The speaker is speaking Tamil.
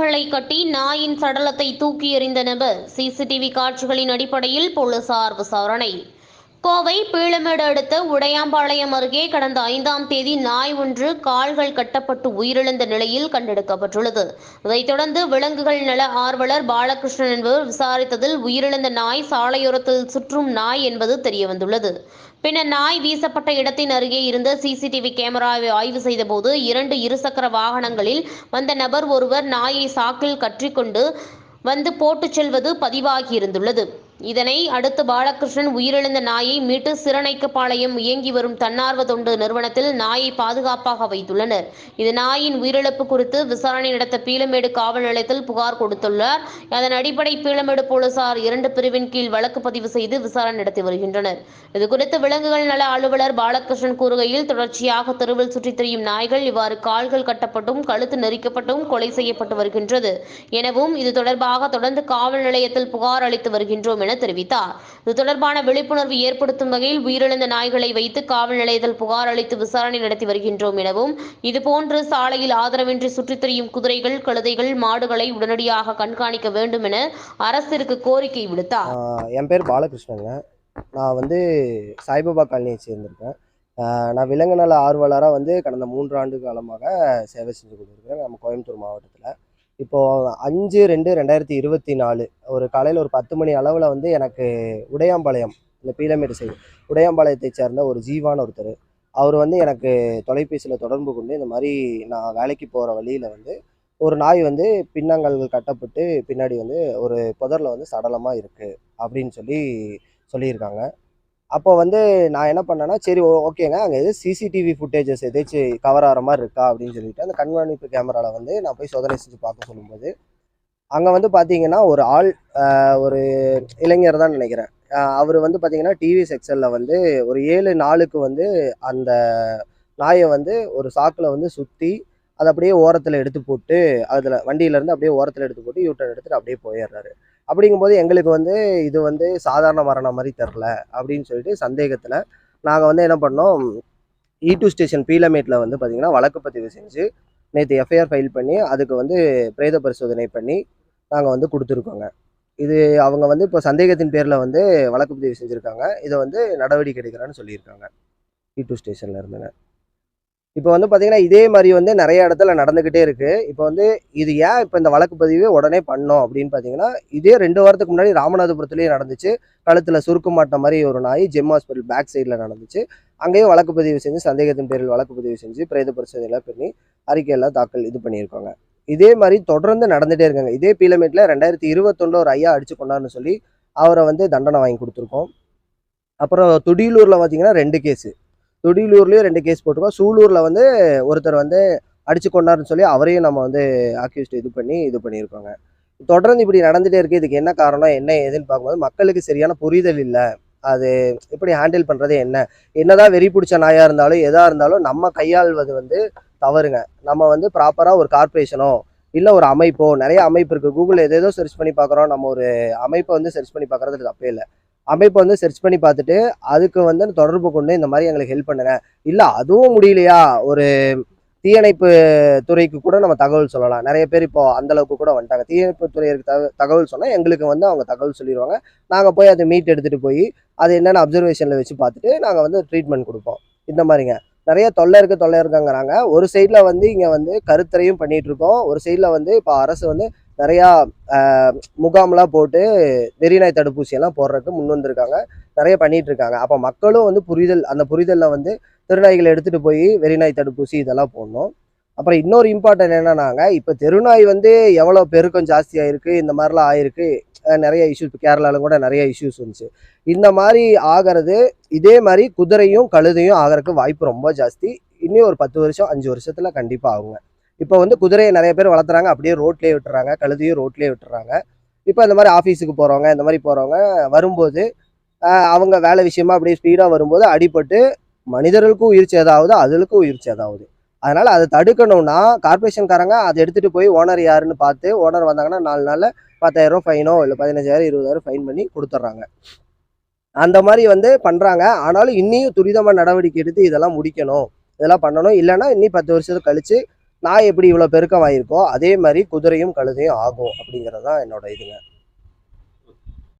நாய்களை கட்டி நாயின் சடலத்தை தூக்கி எறிந்த நபர் சிசிடிவி காட்சிகளின் அடிப்படையில் போலீசார் விசாரணை. கோவை பீளமேடு அடுத்த உடையாம்பாளையம் அருகே கடந்த ஐந்தாம் தேதி நாய் ஒன்று கால்கள் கட்டப்பட்டு உயிரிழந்த நிலையில் கண்டெடுக்கப்பட்டுள்ளது. இதைத் தொடர்ந்து விலங்குகள் நல ஆர்வலர் பாலகிருஷ்ணன் என்பவர் விசாரித்ததில் உயிரிழந்த நாய் சாலையோரத்தில் சுற்றும் நாய் என்பது தெரியவந்துள்ளது. பின்னர் நாய் வீசப்பட்ட இடத்தின் அருகே இருந்த சிசிடிவி கேமராவை ஆய்வு செய்தபோது இரண்டு இருசக்கர வாகனங்களில் வந்த நபர் ஒருவர் நாயை சாக்கில் கற்றிக்கொண்டு வந்து போட்டுச் செல்வது பதிவாகியிருந்துள்ளது. இதனை அடுத்து பாலகிருஷ்ணன் உயிரிழந்த நாயை மீட்டு சிறனைக்கப்பாளையம் இயங்கி வரும் தன்னார்வ தொண்டு நிறுவனத்தில் நாயை பாதுகாப்பாக வைத்துள்ளனர். இது நாயின் உயிரிழப்பு குறித்து விசாரணை நடத்த பீளமேடு காவல் நிலையத்தில் புகார் கொடுத்துள்ளார். அதன் அடிப்படை பீளமேடு போலீசார் இரண்டு பிரிவின் கீழ் வழக்கு பதிவு செய்து விசாரணை நடத்தி வருகின்றனர். இதுகுறித்து விலங்குகள் நல அலுவலர் பாலகிருஷ்ணன் கூறுகையில் தொடர்ச்சியாக தெருவில் சுற்றித் திரியும் நாய்கள் இவ்வாறு கால்கள் கட்டப்பட்டும் கழுத்து நெரிக்கப்பட்டும் கொலை செய்யப்பட்டு வருகின்றது. எனவும் இது தொடர்பாக தொடர்ந்து காவல் நிலையத்தில் புகார் அளித்து வருகின்றோம் என தெரிவித்தார். இது தொடர்பான விழிப்புணர்வு ஏற்படுத்தும் வகையில் உயிரிழந்த நாய்களை வைத்து காவல் நிலையத்தில் புகார் அளித்து விசாரணை நடத்தி வருகின்றோம் எனவும் இதுபோன்று சாலையில் ஆதரவின்றி சுற்றித் திரியும் குதிரைகள் கழுதைகள் மாடுகளை உடனடியாக கண்காணிக்க வேண்டும் என அரசிற்கு கோரிக்கை விடுத்தார். என் பேர் பாலகிருஷ்ணங்க. நான் வந்து சாய்பாபா காலனியை சேர்ந்திருக்கேன். நான் விலங்கு நல ஆர்வலராக வந்து கடந்த மூன்று ஆண்டு காலமாக சேவை செஞ்சு கொண்டிருக்கிறேன். நம்ம கோயம்புத்தூர் மாவட்டத்தில். இப்போது அஞ்சு ரெண்டு ரெண்டாயிரத்தி இருபத்தி நாலு ஒரு காலையில் ஒரு பத்து மணி அளவில் வந்து எனக்கு உடையாம்பாளையம் இந்த பீலமேடு சைடு உடையாம்பாளையத்தை சேர்ந்த ஒரு ஜீவான ஒருத்தர். அவர் வந்து எனக்கு தொலைபேசியில் தொடர்பு கொண்டு இந்த மாதிரி நான் வேலைக்கு போகிற வழியில் வந்து ஒரு நாய் வந்து பின்னங்கல்கள் கட்டப்பட்டு பின்னாடி வந்து ஒரு புதரில் வந்து சடலமாக இருக்குது அப்படின்னு சொல்லி சொல்லியிருக்காங்க. அப்போ வந்து நான் என்ன பண்ணேன்னா சரி ஓகேங்க. அங்கே எது சிசிடிவி ஃபுட்டேஜஸ் எதாச்சும் கவர் ஆகிற மாதிரி இருக்கா அப்படின்னு சொல்லிட்டு அந்த கண்காணிப்பு கேமராவில் வந்து நான் போய் சோதனை செஞ்சு பார்க்க சொல்லும்போது அங்கே வந்து பார்த்தீங்கன்னா ஒரு ஆள் ஒரு இளைஞர் தான் நினைக்கிறேன். அவர் வந்து பார்த்தீங்கன்னா டிவிஎஸ் எக்ஸலில் வந்து ஒரு ஏழு நாளுக்கு வந்து அந்த நாயை வந்து ஒரு சாக்கில் வந்து சுற்றி அதை அப்படியே ஓரத்தில் எடுத்து போட்டு அதில் வண்டியிலேருந்து அப்படியே ஓரத்தில் எடுத்து போட்டு யூட்டர்ன் எடுத்துகிட்டு அப்படியே போயிடுறாரு. அப்படிங்கும்போது எங்களுக்கு வந்து இது வந்து சாதாரண மரணம் மாதிரி தெரில அப்படின்னு சொல்லிட்டு சந்தேகத்தில் நாங்கள் வந்து என்ன பண்ணோம் e இ ஸ்டேஷன் பீலமேட்டில் வந்து பார்த்திங்கன்னா வழக்கு பதிவு செஞ்சு நேற்று எஃப்ஐஆர் ஃபைல் பண்ணி அதுக்கு வந்து பிரேத பரிசோதனை பண்ணி நாங்கள் வந்து கொடுத்துருக்கோங்க. இது அவங்க வந்து இப்போ சந்தேகத்தின் பேரில் வந்து வழக்கு பதிவு செஞ்சுருக்காங்க. இதை வந்து நடவடிக்கை எடுக்கிறேன்னு சொல்லியிருக்காங்க. E இ ஸ்டேஷனில் இருந்துங்க. இப்போ வந்து பார்த்தீங்கன்னா இதே மாதிரி வந்து நிறைய இடத்துல நடந்துக்கிட்டே இருக்குது இப்போ வந்து இது ஏன் இப்போ இந்த வழக்கு பதிவு உடனே பண்ணோம் அப்படின்னு பார்த்தீங்கன்னா இதே ரெண்டு வாரத்துக்கு முன்னாடி ராமநாதபுரத்துலேயே நடந்துச்சு. கழுத்தில் சுருக்கு மாட்ட மாதிரி ஒரு நாய் ஜெம் ஹாஸ்பிட்டல் பேக் சைடில் நடந்துச்சு. அங்கேயும் வழக்கு பதிவு செஞ்சு சந்தேகத்தின் பேரில் வழக்கு பதிவு செஞ்சு பிரேத பரிசோதனைலாம் பண்ணி அறிக்கையெல்லாம் தாக்கல் இது பண்ணியிருக்காங்க. இதே மாதிரி தொடர்ந்து நடந்துகிட்டே இருக்காங்க. இதே பீலமேட்டில் ரெண்டாயிரத்தி இருபத்தொன்னு ஒரு ஐயா அடிச்சு கொண்டாருன்னு சொல்லி அவரை வந்து தண்டனை வாங்கி கொடுத்துருக்கோம். அப்புறம் துடியலூரில் பார்த்தீங்கன்னா ரெண்டு கேஸு துடியலூர்லேயும் ரெண்டு கேஸ் போட்டிருக்கோம். சூலூரில் வந்து ஒருத்தர் வந்து அடிச்சு கொண்டாருன்னு சொல்லி அவரையும் நம்ம வந்து அக்யூஸ்ட் இது பண்ணி இது பண்ணியிருக்கோங்க. தொடர்ந்து இப்படி நடந்துகிட்டே இருக்குது இதுக்கு என்ன காரணம் என்ன ஏதுன்னு பார்க்கும்போது மக்களுக்கு சரியான புரிதல் இல்லை. அது எப்படி ஹேண்டில் பண்ணுறது என்ன? என்னதான் வெறி பிடிச்ச நாயாக இருந்தாலும் எதாக இருந்தாலும் நம்ம கையாள்வது வந்து தவறுங்க. நம்ம வந்து ப்ராப்பராக ஒரு கார்ப்பரேஷனோ இல்லை ஒரு அமைப்போ நிறைய அமைப்பு இருக்குது கூகுள் எதேதோ சர்ச் பண்ணி பார்க்குறோம். நம்ம ஒரு அமைப்பை வந்து சர்ச் பண்ணி பார்க்குறது தப்பே இல்லை. அமைப்பை வந்து சர்ச் பண்ணி பார்த்துட்டு அதுக்கு வந்து தொடர்பு கொண்டு இந்த மாதிரி எங்களுக்கு ஹெல்ப் பண்ணுங்க. இல்லை அதுவும் முடியலையா? ஒரு தீயணைப்பு துறைக்கு கூட நம்ம தகவல் சொல்லலாம். நிறைய பேர் இப்போ அந்தளவுக்கு கூட வந்துட்டாங்க. தீயணைப்பு துறையிற்கு தக தகவல் சொன்னால் எங்களுக்கு வந்து அவங்க தகவல் சொல்லிடுவாங்க. நாங்கள் போய் அதை மீட் எடுத்துகிட்டு போய் அது என்னென்ன அப்சர்வேஷனில் வச்சு பார்த்துட்டு நாங்கள் வந்து ட்ரீட்மெண்ட் கொடுப்போம். இந்த மாதிரிங்க. நிறைய தொல்லை இருக்கு தொல்லை இருக்குங்கிறாங்க. ஒரு சைடில் வந்து இங்கே வந்து கருத்தரையும் பண்ணிகிட்ருக்கோம் ஒரு சைடில் வந்து இப்போ அரசு வந்து நிறையா முகாம்லாம் போட்டு வெறிநாய் தடுப்பூசியெல்லாம் போடுறதுக்கு முன் வந்திருக்காங்க. நிறைய பண்ணிகிட்டு இருக்காங்க அப்போ மக்களும் வந்து புரிதல் அந்த புரிதலில் வந்து திருநாய்களை எடுத்துகிட்டு போய் வெறிநாய் தடுப்பூசி இதெல்லாம் போடணும். அப்புறம் இன்னொரு இம்பார்ட்டன்ட் என்னன்னாங்க இப்போ தெருநாய் வந்து எவ்வளோ பெருக்கம் ஜாஸ்தியாக இருக்குது இந்த மாதிரிலாம் ஆயிருக்கு நிறைய இஷ்யூஸ் கேரளாவில் கூட நிறைய இஷ்யூஸ் வந்துச்சு. இந்த மாதிரி ஆகிறது இதே மாதிரி குதிரையும் கழுதையும் ஆகிறதுக்கு வாய்ப்பு ரொம்ப ஜாஸ்தி. இன்னும் ஒரு பத்து வருஷம் அஞ்சு வருஷத்தில் கண்டிப்பாக ஆகுங்க. இப்போ வந்து குதிரையை நிறைய பேர் வளர்த்துறாங்க. அப்படியே ரோட்லேயே விட்டுறாங்க. கழுதையும் ரோட்லேயே விட்டுறாங்க. இப்போ இந்த மாதிரி ஆஃபீஸுக்கு போகிறவங்க இந்த மாதிரி போகிறவங்க வரும்போது அவங்க வேலை விஷயமா அப்படியே ஸ்பீடாக வரும்போது அடிபட்டு மனிதர்களுக்கும் உயிர் சேதாவது அதுகளுக்கும் உயிர் சேதாவது அதனால் அதை தடுக்கணும்னா கார்பரேஷன்காரங்க அதை எடுத்துகிட்டு போய் ஓனர் யாருன்னு பார்த்து ஓனர் வந்தாங்கன்னா நாலு நாளில் பத்தாயிரம் ஃபைனோ இல்லை பதினஞ்சாயிரம் இருபதாயிரம் ஃபைன் பண்ணி கொடுத்துட்றாங்க. அந்த மாதிரி வந்து பண்ணுறாங்க ஆனாலும் இன்னியும் துரிதமாக நடவடிக்கை எடுத்து இதெல்லாம் முடிக்கணும். இதெல்லாம் பண்ணணும். இல்லைன்னா இன்னும் பத்து வருஷத்துக்கு கழித்து நாய் எப்படி இவ்வளோ பெருக்கம் ஆயிருக்கோ அதே மாதிரி குதிரையும் கழுதையும் ஆகும் அப்படிங்கிறது தான் என்னோட இதுங்க.